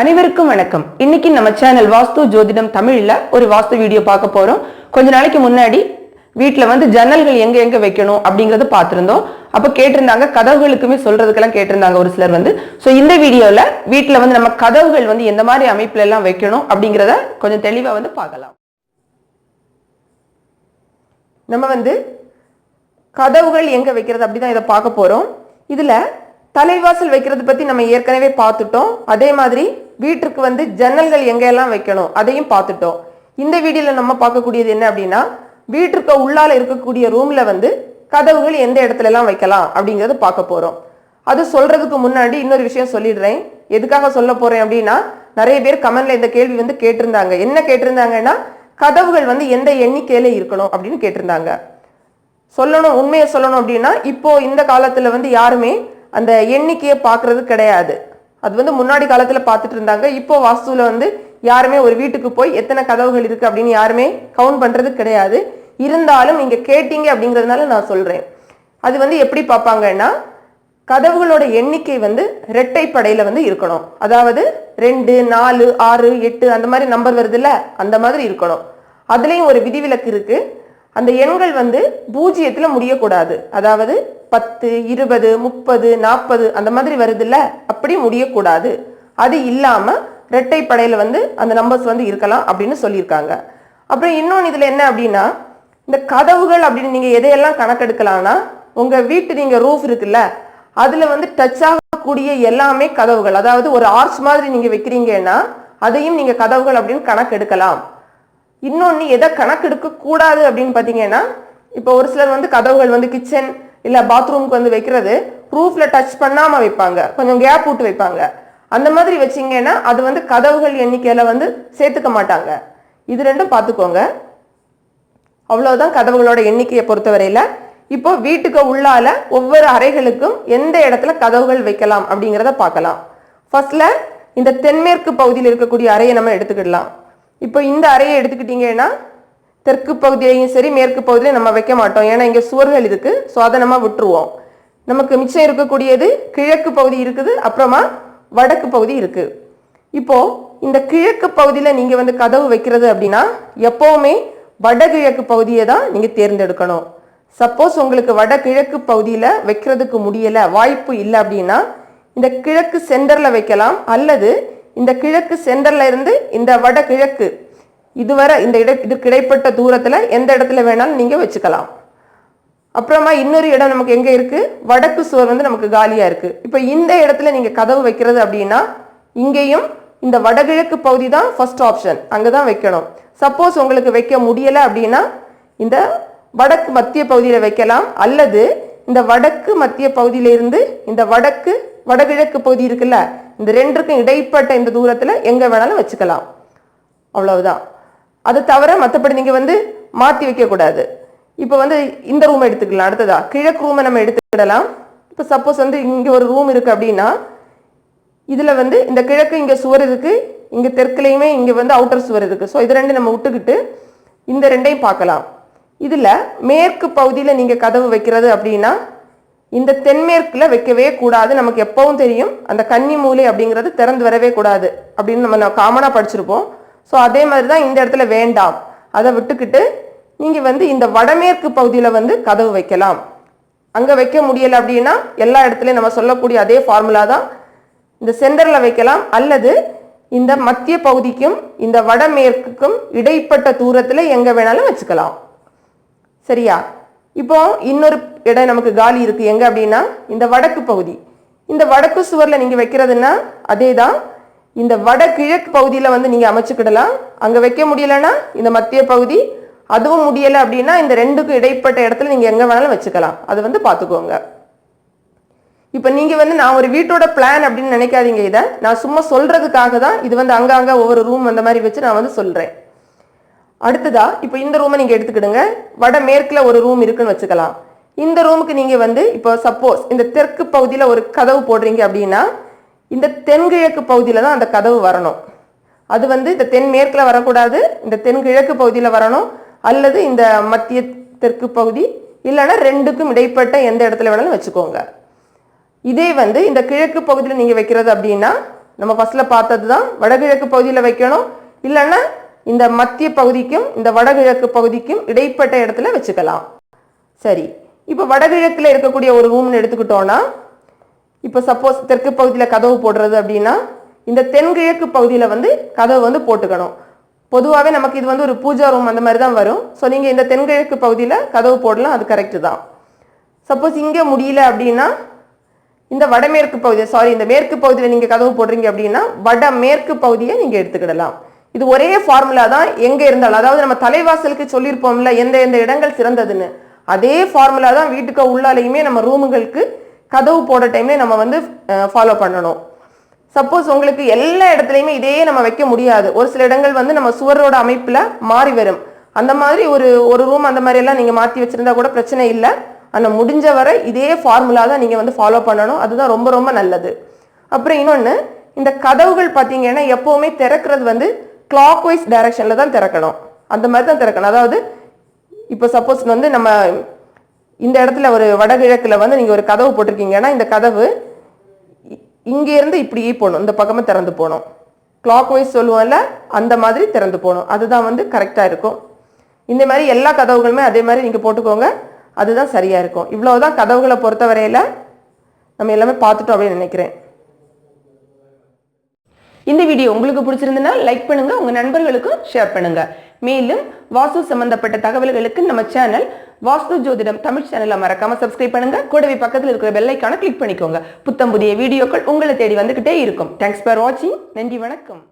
அனைவருக்கும் வணக்கம். இன்னைக்கு நம்ம சேனல் வாஸ்து ஜோதிடம் தமிழ்ல ஒரு வாஸ்து வீடியோ பார்க்க போறோம். கொஞ்ச நாளைக்கு முன்னாடி வீட்டில் வந்து ஜன்னல்கள் எங்க எங்க வைக்கணும் அப்படிங்கறத பார்த்துருந்தோம். அப்ப கேட்டிருந்தாங்க கதவுகளுக்குமே சொல்றதுக்கெல்லாம் கேட்டிருந்தாங்க ஒரு சிலர் வந்து. ஸோ இந்த வீடியோல வீட்டில் வந்து நம்ம கதவுகள் வந்து எந்த மாதிரி அமைப்புல எல்லாம் வைக்கணும் அப்படிங்கிறத கொஞ்சம் தெளிவா வந்து பார்க்கலாம். நம்ம வந்து கதவுகள் எங்க வைக்கிறது அப்படிதான் இதை பார்க்க போறோம். இதுல தலைவாசல் வைக்கிறது பத்தி நம்ம ஏற்கனவே பார்த்துட்டோம். அதே மாதிரி வீட்டிற்கு வந்து ஜன்னல்கள் எங்கெல்லாம் வைக்கணும் அதையும் பார்த்துட்டோம். இந்த வீடியோல நம்ம பார்க்கக்கூடியது என்ன அப்படின்னா வீட்டிற்கு உள்ளால இருக்கக்கூடிய ரூம்ல வந்து கதவுகள் எந்த இடத்துல எல்லாம் வைக்கலாம் அப்படிங்கறத பார்க்க போறோம். அது சொல்றதுக்கு முன்னாடி இன்னொரு விஷயம் சொல்லிடுறேன். எதுக்காக சொல்ல போறேன் அப்படின்னா நிறைய பேர் கமெண்ட்ல இந்த கேள்வி வந்து கேட்டிருந்தாங்க. என்ன கேட்டிருந்தாங்கன்னா கதவுகள் வந்து எந்த எண்ணிக்கையில இருக்கணும் அப்படின்னு கேட்டிருந்தாங்க. சொல்லணும் உண்மையை சொல்லணும் அப்படின்னா இப்போ இந்த காலத்துல வந்து யாருமே அந்த எண்ணிக்கையை பார்க்கறது கிடையாது. அது வந்து முன்னாடி காலத்துல பார்த்துட்டு இருந்தாங்க. இப்போ வாஸ்துல வந்து யாருமே ஒரு வீட்டுக்கு போய் எத்தனை கதவுகள் இருக்கு அப்படின்னு யாருமே கவுண்ட் பண்றது கிடையாது. இருந்தாலும் நீங்க கேட்டீங்க அப்படிங்கிறதுனால நான் சொல்றேன். அது வந்து எப்படி பார்ப்பாங்கன்னா கதவுகளோட எண்ணிக்கை வந்து இரட்டைப்படையில வந்து இருக்கணும். அதாவது ரெண்டு நாலு ஆறு எட்டு அந்த மாதிரி நம்பர் வருதுல்ல அந்த மாதிரி இருக்கணும். அதுலயும் ஒரு விதிவிலக்கு இருக்கு. அந்த எண்கள் வந்து பூஜ்ஜியத்துல முடியக்கூடாது. அதாவது பத்து இருபது முப்பது நாற்பது அந்த மாதிரி வருதுல்ல? அப்படி முடியக்கூடாது. அது இல்லாம படையில் வந்து அந்த நம்பர்ஸ் வந்து இருக்கலாம் அப்படின்னு சொல்லியிருக்காங்க. அப்புறம் இன்னொன்று இதில் என்ன அப்படின்னா இந்த கதவுகள் அப்படின்னு நீங்கள் எதையெல்லாம் கணக்கெடுக்கலாம்னா உங்கள் வீட்டு நீங்கள் ரூஃப் இருக்குல்ல அதில் வந்து டச் ஆகக்கூடிய எல்லாமே கதவுகள். அதாவது ஒரு ஆர்ச் மாதிரி நீங்கள் வைக்கிறீங்கன்னா அதையும் நீங்கள் கதவுகள் அப்படின்னு கணக்கெடுக்கலாம். இன்னொன்று எதை கணக்கெடுக்க கூடாது அப்படின்னு பார்த்தீங்கன்னா இப்போ ஒரு சிலர் வந்து கதவுகள் வந்து கிச்சன் இல்லை பாத்ரூம்க்கு வந்து வைக்கிறது ரூஃப்ல டச் பண்ணாமல் வைப்பாங்க. கொஞ்சம் கேப் விட்டு வைப்பாங்க. அந்த மாதிரி வச்சீங்கன்னா அது வந்து கதவுகள் எண்ணிக்கையில் வந்து சேர்த்துக்க மாட்டாங்க. இது ரெண்டும் பார்த்துக்கோங்க. அவ்வளோதான் கதவுகளோட எண்ணிக்கையை பொறுத்தவரையில். இப்போ வீட்டுக்கு உள்ளால ஒவ்வொரு அறைகளுக்கும் எந்த இடத்துல கதவுகள் வைக்கலாம் அப்படிங்கிறத பார்க்கலாம். ஃபர்ஸ்ட்ல இந்த தென்மேற்கு பகுதியில் இருக்கக்கூடிய அறையை நம்ம எடுத்துக்கிடலாம். இப்போ இந்த அறையை எடுத்துக்கிட்டீங்கன்னா தெற்கு பகுதியிலையும் சரி மேற்கு பகுதியிலையும் நம்ம வைக்க மாட்டோம். ஏன்னா இங்கே சுவர்கள் இருக்கு. ஸோ அதை நம்ம விட்டுருவோம். நமக்கு மிச்சம் இருக்கக்கூடியது கிழக்கு பகுதி இருக்குது அப்புறமா வடக்கு பகுதி இருக்குது இப்போது இந்த கிழக்கு பகுதியில் நீங்கள் வந்து கதவு வைக்கிறது அப்படின்னா எப்போவுமே வடகிழக்கு பகுதியை தான் நீங்கள் தேர்ந்தெடுக்கணும். சப்போஸ் உங்களுக்கு வடகிழக்கு பகுதியில் வைக்கிறதுக்கு முடியலை வாய்ப்பு இல்லை அப்படின்னா இந்த கிழக்கு சென்டரில் வைக்கலாம். அல்லது இந்த கிழக்கு சென்டர்ல இருந்து இந்த வடகிழக்கு இதுவரை இந்த இட இதுக்கு இடைப்பட்ட தூரத்தில் எந்த இடத்துல வேணாலும் நீங்கள் வச்சுக்கலாம். அப்புறமா இன்னொரு இடம் நமக்கு எங்கே இருக்குது வடக்கு சுவர் வந்து நமக்கு காலியாக இருக்குது இப்போ இந்த இடத்துல நீங்கள் கதவு வைக்கிறது அப்படின்னா இங்கேயும் இந்த வடகிழக்கு பகுதி தான் ஃபர்ஸ்ட் ஆப்ஷன் அங்கே தான் வைக்கணும். சப்போஸ் உங்களுக்கு வைக்க முடியலை அப்படின்னா இந்த வடக்கு மத்திய பகுதியில் வைக்கலாம். அல்லது இந்த வடக்கு மத்திய பகுதியிலிருந்து இந்த வடக்கு வடகிழக்கு பகுதி இருக்குல்ல இந்த ரெண்டுக்கும் இடைப்பட்ட இந்த தூரத்தில் எங்கே வேணாலும் வச்சுக்கலாம். அவ்வளவுதான். அது தவிர மற்றபடி நீங்கள் வந்து மாற்றி வைக்கக்கூடாது இப்போ வந்து இந்த ரூம் எடுத்துக்கலாம். அடுத்ததா கிழக்கு ரூமை நம்ம எடுத்துக்கிடலாம். இப்போ சப்போஸ் வந்து இங்கே ஒரு ரூம் இருக்குது அப்படின்னா இதில் வந்து இந்த கிழக்கு இங்கே சுவர் இருக்குது இங்கே தெற்குலையுமே இங்கே வந்து அவுட்டர் சுவர் இருக்குது ஸோ இது ரெண்டு நம்ம விட்டுக்கிட்டு இந்த ரெண்டையும் பார்க்கலாம். இதில் மேற்கு பகுதியில் நீங்கள் கதவு வைக்கிறது அப்படின்னா இந்த தென்மேற்கில் வைக்கவே கூடாது. நமக்கு எப்பவும் தெரியும் அந்த கன்னி மூலை அப்படிங்கிறது திறந்து வரவே கூடாது அப்படின்னு நம்ம காமனாக படிச்சிருப்போம். ஸோ அதே மாதிரி தான் இந்த இடத்துல வேண்டாம். அதை விட்டுக்கிட்டு நீங்கள் வந்து இந்த வடமேற்கு பகுதியில் வந்து கதவு வைக்கலாம். அங்கே வைக்க முடியல அப்படின்னா எல்லா இடத்துலையும் நம்ம சொல்லக்கூடிய அதே ஃபார்முலா தான். இந்த சென்டரில் வைக்கலாம். அல்லது இந்த மத்திய பகுதிக்கும் இந்த வடமேற்குக்கும் இடைப்பட்ட தூரத்தில் எங்கே வேணாலும் வச்சுக்கலாம். சரியா? இப்போ இன்னொரு இடம் நமக்கு காலி இருக்குது எங்கே அப்படின்னா இந்த வடக்கு பகுதி. இந்த வடக்கு சுவரில் நீங்கள் வைக்கிறதுன்னா அதே தான் இந்த வடகிழக்கு பகுதியில் வந்து நீங்கள் அமைச்சுக்கிடலாம். அங்கே வைக்க முடியலைன்னா இந்த மத்திய பகுதி அதுவும் முடியலை அப்படின்னா இந்த ரெண்டுக்கும் இடைப்பட்ட இடத்துல நீங்கள் எங்கே வேணாலும் வச்சுக்கலாம். அது வந்து பார்த்துக்கோங்க. இப்போ நீங்கள் வந்து நான் ஒரு வீட்டோட பிளான் அப்படின்னு நினைக்காதீங்க இதை. நான் சும்மா சொல்கிறதுக்காக தான் இது வந்து அங்கங்கே ஒவ்வொரு ரூம் அந்த மாதிரி வச்சு நான் வந்து சொல்கிறேன் அடுத்ததா இப்போ இந்த ரூமை நீங்கள் எடுத்துக்கிடுங்க. வட மேற்கில் ஒரு ரூம் இருக்குன்னு வச்சுக்கலாம். இந்த ரூமுக்கு நீங்கள் வந்து இப்போ சப்போஸ் இந்த தெற்கு பகுதியில் ஒரு கதவு போடுறீங்க அப்படின்னா இந்த தென்கிழக்கு பகுதியில் தான் அந்த கதவு வரணும். அது வந்து இந்த தென்மேற்கில் வரக்கூடாது இந்த தென்கிழக்கு பகுதியில் வரணும் அல்லது இந்த மத்திய தெற்கு பகுதி இல்லைன்னா ரெண்டுக்கும் இடைப்பட்ட எந்த இடத்துல வேணாலும் வச்சுக்கோங்க. இதே வந்து இந்த கிழக்கு பகுதியில் நீங்கள் வைக்கிறது அப்படின்னா நம்ம ஃபஸ்ட்டில் பார்த்தது தான் வடகிழக்கு பகுதியில் வைக்கணும் இல்லைன்னா இந்த மத்திய பகுதிக்கும் இந்த வடகிழக்கு பகுதிக்கும் இடைப்பட்ட இடத்துல வச்சுக்கலாம். சரி இப்போ வடகிழக்கில் இருக்கக்கூடிய ஒரு ரூம்னு எடுத்துக்கிட்டோன்னா இப்போ சப்போஸ் தெற்கு பகுதியில் கதவு போடுறது அப்படின்னா இந்த தென்கிழக்கு பகுதியில் வந்து கதவு வந்து போட்டுக்கணும். பொதுவாகவே நமக்கு இது வந்து ஒரு பூஜா ரூம் அந்த மாதிரி தான் வரும். ஸோ நீங்கள் இந்த தென்கிழக்கு பகுதியில் கதவு போடலாம் அது கரெக்டு தான். சப்போஸ் இங்கே முடியல அப்படின்னா இந்த வடமேற்கு பகுதி சாரி இந்த மேற்கு பகுதியில் நீங்கள் கதவு போடுறீங்க அப்படின்னா வட மேற்கு பகுதியை நீங்கள் எடுத்துக்கிடலாம். இது ஒரே ஃபார்முலா தான் எங்கே இருந்தாலும் அதாவது நம்ம தலைவாசலுக்கு சொல்லியிருப்போம்ல எந்த எந்த இடங்கள் சிறந்ததுன்னு. அதே ஃபார்முலா தான் வீட்டுக்கு உள்ளாலையுமே நம்ம ரூமுகளுக்கு கதவு போட டைம்ல நம்ம வந்து ஃபாலோ பண்ணணும். சப்போஸ் உங்களுக்கு எல்லா இடத்துலையுமே இதே நம்ம வைக்க முடியாது. ஒரு சில இடங்கள் வந்து நம்ம சுவரோட அமைப்பில் மாறி வரும். அந்த மாதிரி ஒரு ஒரு ரூம் அந்த மாதிரி எல்லாம் நீங்கள் மாற்றி வச்சுருந்தா கூட பிரச்சனை இல்லை. ஆனால் முடிஞ்ச வரை இதே ஃபார்முலா தான் நீங்கள் வந்து ஃபாலோ பண்ணணும். அதுதான் ரொம்ப ரொம்ப நல்லது. அப்புறம் இன்னொன்று இந்த கதவுகள் பார்த்தீங்கன்னா எப்போவுமே திறக்கிறது வந்து கிளாக் வைஸ் டைரக்ஷனில் தான் திறக்கணும். அந்த மாதிரி தான் திறக்கணும். அதாவது இப்போ சப்போஸ் வந்து நம்ம இந்த இடத்துல ஒரு வடகிழக்கில் வந்து நீங்கள் ஒரு கதவு போட்டிருக்கீங்கன்னா இந்த கதவு இ- இப்படியே போகணும். இந்த பக்கமாக திறந்து போகணும். கிளாக் வைஸ் சொல்லுவோம்ல அந்த மாதிரி திறந்து போகணும். அதுதான் வந்து கரெக்டாக இருக்கும். இந்த மாதிரி எல்லா கதவுகளுமே அதே மாதிரி நீங்கள் போட்டுக்கோங்க. அதுதான் சரியாக இருக்கும். இவ்வளவுதான் கதவுகளை பொறுத்தவரையில் நம்ம எல்லாமே பார்த்துட்டோம் அப்படின்னு நினைக்கிறேன். இந்த வீடியோ உங்களுக்கு பிடிச்சிருந்ததுன்னா லைக் பண்ணுங்கள் உங்கள் நண்பர்களுக்கும் ஷேர் பண்ணுங்கள் மேலும் வாஸ்து சம்பந்தப்பட்ட தகவல்களுக்கு நம்ம சேனல் வாஸ்து ஜோதிடம் தமிழ் சேனலை மறக்காம சப்ஸ்கிரைப் பண்ணுங்க. கூடவே பக்கத்தில் இருக்கிற பெல்லைக்கான கிளிக் பண்ணிக்கோங்க. புத்தம் புதிய வீடியோக்கள் உங்களை தேடி வந்துகிட்டே இருக்கும். தேங்க்ஸ் ஃபார் வாட்சிங் நன்றி வணக்கம்.